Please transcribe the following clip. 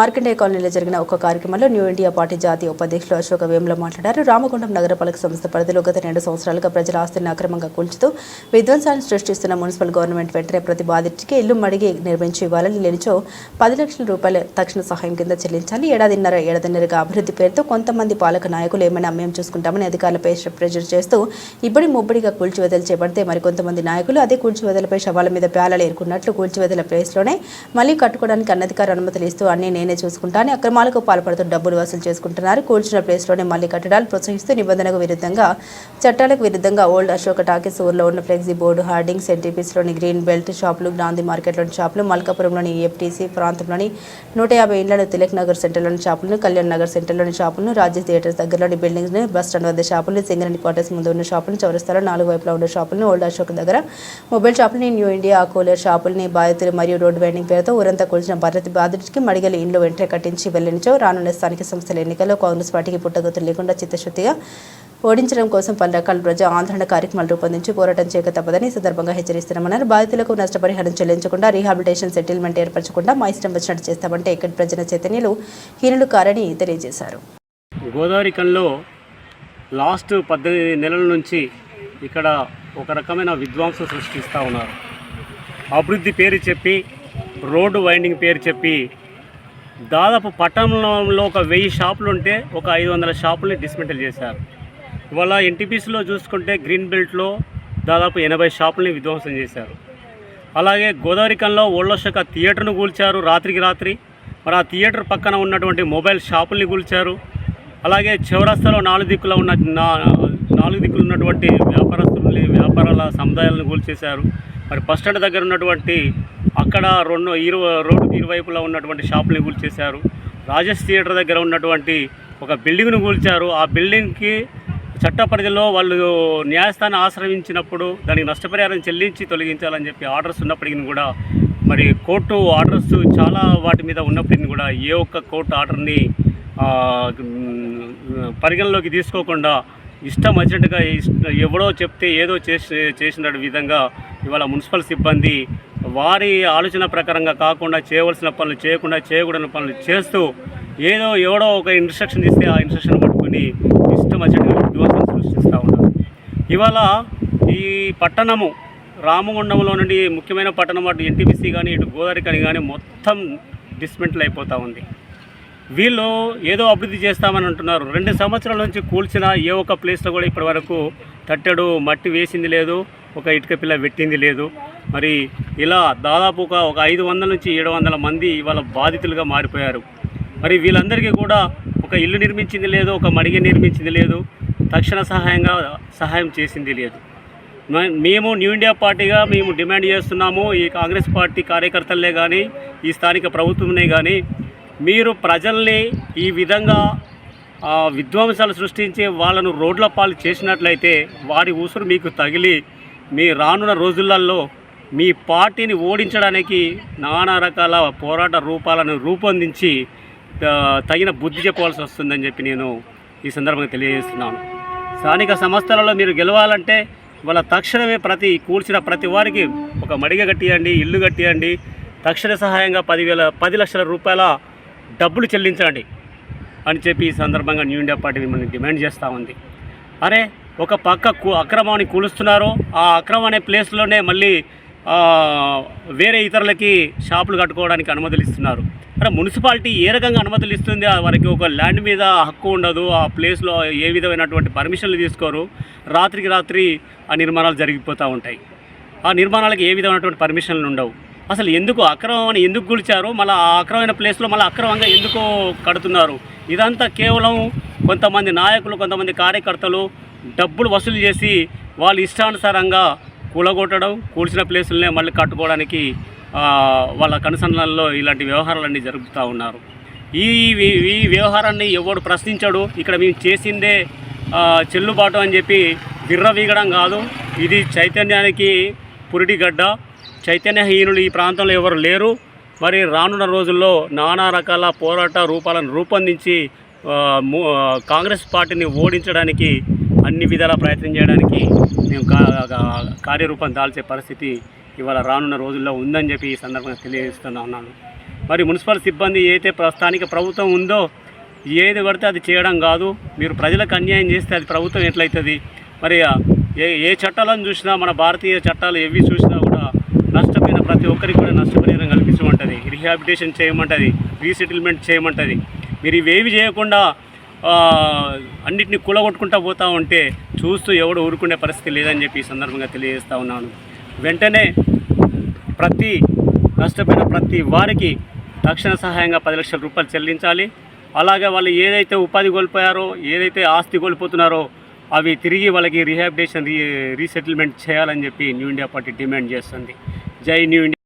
మార్కండే కాలనీలో జరిగిన ఒక కార్యక్రమంలో న్యూ ఇండియా పార్టీ జాతీయ ఉపాధ్యక్షులు అశోక వేముల మాట్లాడారు. రామగుండం నగరపాలక సంస్థ పరిధిలో గత రెండు సంవత్సరాలుగా ప్రజల ఆస్తిని అక్రమంగా కూల్చుతూ విధ్వంసాన్ని సృష్టిస్తున్న మున్సిపల్ గవర్నమెంట్ వెంటనే ప్రతి బాధితుడికి ఇల్లు మడిగి నిర్మించి ఇవ్వాలని లేనిచో పది లక్షల రూపాయల తక్షణ సహాయం కింద చెల్లించాలి ఏడాదిన్నర ఏడాదిన్నరగా అభివృద్ధి పేరుతో కొంతమంది పాలక నాయకులు ఏమైనా అమ్మేం చూసుకుంటామని అధికారులపై ప్రెజర్ చేస్తూ ఇబ్బడి ముబ్బడిగా కూల్చివేతలు చేపడితే మరికొంతమంది నాయకులు అదే కూల్చివేతలపై శవాల మీద ప్యాలలు ఏరుకున్నట్లు కూల్చివేతల ప్లేస్లోనే మళ్ళీ కట్టుకోవడానికి అనధికార అనుమతులు ఇస్తూ అన్ని నేనే చూసుకుంటాను అక్రమాలకు పాల్పడుతూ డబ్బులు వసూలు చేసుకుంటున్నారు. కూల్చిన ప్లేస్లోనే మళ్ళీ కట్టడాలు ప్రోత్సహిస్తూ నిబంధనకు విరుద్ధంగా చట్టాలకు విరుద్ధంగా ఓల్డ్ అశోక టాకీస్ ఊర్లో ఉన్న ఫ్లెక్సీ బోర్డు హార్డింగ్ సెంటీపీస్లోని గ్రీన్ బెల్ట్ షాపులు గాంధీ మార్కెట్లోని షాపులు మల్కాపురంలోని ఎఫ్టీసీ ప్రాంతంలోని నూట యాభై ఇండ్లను తిలక్ నగర్ సెంటర్లోని షాపులను కళ్యాణ్ నగర్ సెంటర్లోని షాపులను రాజ్య థియేటర్స్ దగ్గరలోని బిల్డింగ్స్ బస్ స్టాండ్ వద్ద షాపులు సింగరేణి క్వార్టర్స్ ముందు ఉన్న షాపులను చౌరస్తాలో నాలుగు వైపులా ఉన్న షాపులను ఓల్డ్ అశోక్ దగ్గర మొబైల్ షాపులని న్యూ ఇండియా కూలర్ షాపుల్ని బాధితులు మరియు రోడ్డు వెండింగ్ పేరుతో ఊరంతా కూల్చిన భద్రత బాధితుడికి మడిగలి ఇండ్లు వెంటనే కట్టించి వెల్లడించావు రానున్న స్థానిక సంస్థల ఎన్నికల్లో కాంగ్రెస్ పార్టీకి పుట్టగతులు లేకుండా చిత్తశుద్ధిగా ఓడించడం కోసం పలు రకాల ప్రజా ఆందోళన కార్యక్రమాలు రూపొందించి పోరాటం చేయక తప్పదని సందర్భంగా హెచ్చరిస్తున్నామన్నారు. బాధితులకు నష్టపరిహారం చెల్లించకుండా రీహాబిలిటేషన్ సెటిల్మెంట్ ఏర్పరచకుండా మా ఇష్టం వచ్చినట్టు చేస్తామంటే ఇక్కడి ప్రజల చైతన్యులు హీనులు కారని తెలియజేశారు. గోదావరికంలో లాస్ట్ పద్దెనిమిది నెలల నుంచి ఇక్కడ ఒక రకమైన విధ్వంసం సృష్టిస్తూ ఉన్నారు. అభివృద్ధి పేరు చెప్పి రోడ్డు వైండింగ్ పేరు చెప్పి దాదాపు పట్టణంలో ఒక వెయ్యి షాపులు ఉంటే ఒక ఐదు వందల షాపుల్ని డిస్మెంటల్ చేశారు. ఇవాళ ఎన్టీపీసీలో చూసుకుంటే గ్రీన్ బెల్ట్లో దాదాపు ఎనభై షాపుల్ని విధ్వంసం చేశారు. అలాగే గోదావరికంలో ఓళ్ళోషక థియేటర్ను కూల్చారు రాత్రికి రాత్రి. మరి ఆ థియేటర్ పక్కన ఉన్నటువంటి మొబైల్ షాపుల్ని కూల్చారు. అలాగే చౌరస్తాలో నాలుగు దిక్కుల ఉన్న నా- నాలుగు దిక్కులు ఉన్నటువంటి వ్యాపారస్తుల్ని వ్యాపారాల సముదాయాలను కూల్చేశారు. మరి బస్ స్టాండ్ దగ్గర ఉన్నటువంటి అక్కడ రెండు ఇరు రోడ్డుకి ఇరువైపులా ఉన్నటువంటి షాపుల్ని కూల్చేశారు. రాజేష్ థియేటర్ దగ్గర ఉన్నటువంటి ఒక బిల్డింగ్ను కూల్చారు. ఆ బిల్డింగ్కి చట్ట పరిధిలో వాళ్ళు న్యాయస్థానం ఆశ్రయించినప్పుడు దానికి నష్టపరిహారం చెల్లించి తొలగించాలని చెప్పి ఆర్డర్స్ ఉన్నప్పటికీ కూడా మరి కోర్టు ఆర్డర్స్ చాలా వాటి మీద ఉన్నప్పటికీ కూడా ఏ ఒక్క కోర్టు ఆర్డర్ని పరిగణలోకి తీసుకోకుండా ఇష్టం వచ్చినట్టుగా ఇష్ట- ఎవడో చెప్తే ఏదో చేసి చేసిన విధంగా ఇవాళ మున్సిపల్ సిబ్బంది వారి ఆలోచన ప్రకారంగా కాకుండా చేయవలసిన పనులు చేయకుండా చేయకూడని పనులు చేస్తూ ఏదో ఎవడో ఒక ఇన్స్ట్రక్షన్ ఇస్తే ఆ ఇన్స్ట్రక్షన్ పట్టుకొని ఇష్టం వచ్చినట్టుగా విధ్వంసం సృష్టిస్తూ ఉన్నారు. ఇవాళ ఈ పట్టణము రామగుండంలో నుండి ముఖ్యమైన పట్టణం అటు ఎన్టీపీసీ కానీ ఇటు గోదావరి కానీ కానీ మొత్తం డిస్మెంటల్ అయిపోతూ ఉంది. వీళ్ళు ఏదో అభివృద్ధి చేస్తామని అంటున్నారు. రెండు సంవత్సరాల నుంచి కూల్చిన ఏ ఒక్క ప్లేస్లో కూడా ఇప్పటి వరకు తట్టెడు మట్టి వేసింది లేదు. ఒక ఇటుక పిల్ల పెట్టింది లేదు. మరి ఇలా దాదాపు ఒక ఒక ఐదు వందల నుంచి ఏడు వందల మంది ఇవాళ బాధితులుగా మారిపోయారు. మరి వీళ్ళందరికీ కూడా ఒక ఇల్లు నిర్మించింది లేదు ఒక మడిగ నిర్మించింది లేదు తక్షణ సహాయంగా సహాయం చేసింది లేదు. మేము న్యూ ఇండియా పార్టీగా మేము డిమాండ్ చేస్తున్నాము ఈ కాంగ్రెస్ పార్టీ కార్యకర్తలనే కానీ ఈ స్థానిక ప్రభుత్వంనే కానీ మీరు ప్రజల్ని ఈ విధంగా విధ్వంసాలు సృష్టించి వాళ్ళను రోడ్ల పాలు చేసినట్లయితే వారి ఉసురు మీకు తగిలి మీ రానున్న రోజులలో మీ పార్టీని ఓడించడానికి నానా రకాల పోరాట రూపాలను రూపొందించి తగిన బుద్ధి చెప్పవలసి వస్తుందని చెప్పి నేను ఈ సందర్భంగా తెలియజేస్తున్నాను. స్థానిక సంస్థలలో మీరు గెలవాలంటే వాళ్ళ తక్షణమే ప్రతి కూల్చిన ప్రతి వారికి ఒక మడిగ కట్టియండి ఇల్లు కట్టియండి తక్షణ సహాయంగా పదివేల పది లక్షల రూపాయల డబ్బులు చెల్లించండి అని చెప్పి ఈ సందర్భంగా న్యూ ఇండియా పార్టీ మిమ్మల్ని డిమాండ్ చేస్తూ ఉంది. అరే ఒక పక్క కు అక్రమాన్ని కూలుస్తున్నారు. ఆ అక్రమం అనే ప్లేస్లోనే మళ్ళీ వేరే ఇతరులకి షాపులు కట్టుకోవడానికి అనుమతులు ఇస్తున్నారు అంటే మున్సిపాలిటీ ఏ రకంగా అనుమతులు ఇస్తుంది ఆ వారికి ఒక ల్యాండ్ మీద హక్కు ఉండదు. ఆ ప్లేస్లో ఏ విధమైనటువంటి పర్మిషన్లు తీసుకోరు. రాత్రికి రాత్రి ఆ నిర్మాణాలు జరిగిపోతూ ఉంటాయి. ఆ నిర్మాణాలకు ఏ విధమైనటువంటి పర్మిషన్లు ఉండవు. అసలు ఎందుకు అక్రమం ఎందుకు గుడిచారు మళ్ళీ ఆ అక్రమమైన ప్లేస్లో మళ్ళీ అక్రమంగా ఎందుకు కడుతున్నారు? ఇదంతా కేవలం కొంతమంది నాయకులు కొంతమంది కార్యకర్తలు డబ్బులు వసూలు చేసి వాళ్ళు ఇష్టానుసారంగా కూలగొట్టడం కూల్చిన ప్లేసులనే మళ్ళీ కట్టుకోవడానికి వాళ్ళ కనుసంధానంలో ఇలాంటి వ్యవహారాలన్నీ జరుపుతూ ఉన్నారు. ఈ ఈ- వ్యవహారాన్ని ఎవడు ప్రశ్నించడు ఇక్కడ మేము చేసిందే చెల్లుబాటు అని చెప్పి విర్రవీగడం కాదు. ఇది చైతన్యానికి పురిటిగడ్డ. చైతన్యహీనులు ఈ ప్రాంతంలో ఎవరు లేరు. మరి రానున్న రోజుల్లో నానా రకాల పోరాట రూపాలను రూపొందించి కాంగ్రెస్ పార్టీని ఓడించడానికి అన్ని విధాల ప్రయత్నం చేయడానికి మేము కా- కార్యరూపం దాల్చే పరిస్థితి ఇవాళ రానున్న రోజుల్లో ఉందని చెప్పి ఈ సందర్భంగా తెలియజేస్తున్నా ఉన్నాను. మరి మున్సిపల్ సిబ్బంది ఏదైతే ప్రస్తుతానికి ప్రభుత్వం ఉందో ఏది పడితే అది చేయడం కాదు. మీరు ప్రజలకు అన్యాయం చేస్తే అది ప్రభుత్వం ఎట్లయితుంది? మరి ఏ ఏ చట్టాలను చూసినా మన భారతీయ చట్టాలు ఏవి చూసినా కూడా నష్టపోయిన ప్రతి ఒక్కరికి కూడా నష్టపరిహారం కల్పించమంటుంది. రిహాబిటేషన్ చేయమంటుంది. రీసెటిల్మెంట్ చేయమంటుంది. మీరు ఇవేవి చేయకుండా అన్నిటిని కూలగొట్టుకుంటా పోతూ ఉంటే చూస్తూ ఎవడు ఊరుకునే పరిస్థితి లేదని చెప్పి ఈ సందర్భంగా తెలియజేస్తూ ఉన్నాను. వెంటనే ప్రతి నష్టపోయిన ప్రతి వారికి తక్షణ సహాయంగా పది లక్షల రూపాయలు చెల్లించాలి. అలాగే వాళ్ళు ఏదైతే ఉపాధి కోల్పోయారో ఏదైతే ఆస్తి కోల్పోతున్నారో అవి తిరిగి వాళ్ళకి రీహాబిటేషన్ రీ రీసెటిల్మెంట్ చేయాలని చెప్పి న్యూ ఇండియా పార్టీ డిమాండ్ చేస్తుంది. జై న్యూ ఇండియా.